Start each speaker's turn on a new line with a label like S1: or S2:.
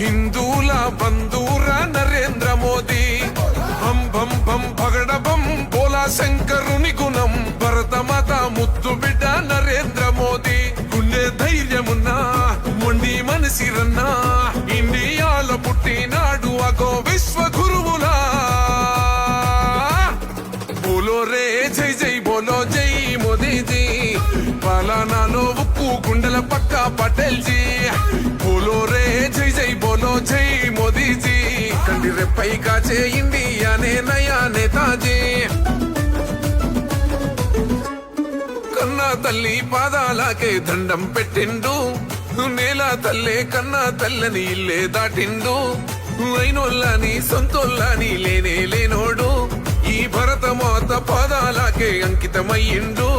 S1: హిందూల బంధూర నరేంద్ర మోదీ. బం బం బం పగడ బం బోలా శంకరుని గుణం. భరత భరతమాత ముద్దు బిడ్డ నరేంద్ర మోదీ. గుండె ధైర్యమున్నా మొండి మనసిరన్నా. ఇండియాల పుట్టినాడు అగో విశ్వ గురువులా బోలో రే జై జై బోలో జై మోదీజీ. పలానాలో ఉక్కు గుండెల పక్క పటేల్ జీ బోలో కండి రెప్పై కాచే ఇండియానే నయా నేతాజీ కన్నా తల్లి పాదాలకే దండం పెట్టిండు. నేల తల్లే కన్నా తల్లని ఇల్లే దాటిండు. అయినోళ్ళని సొంతోళ్ళని లేనే లేనోడు. ఈ భరతమాత పాదాలకే అంకితమయ్యిండు.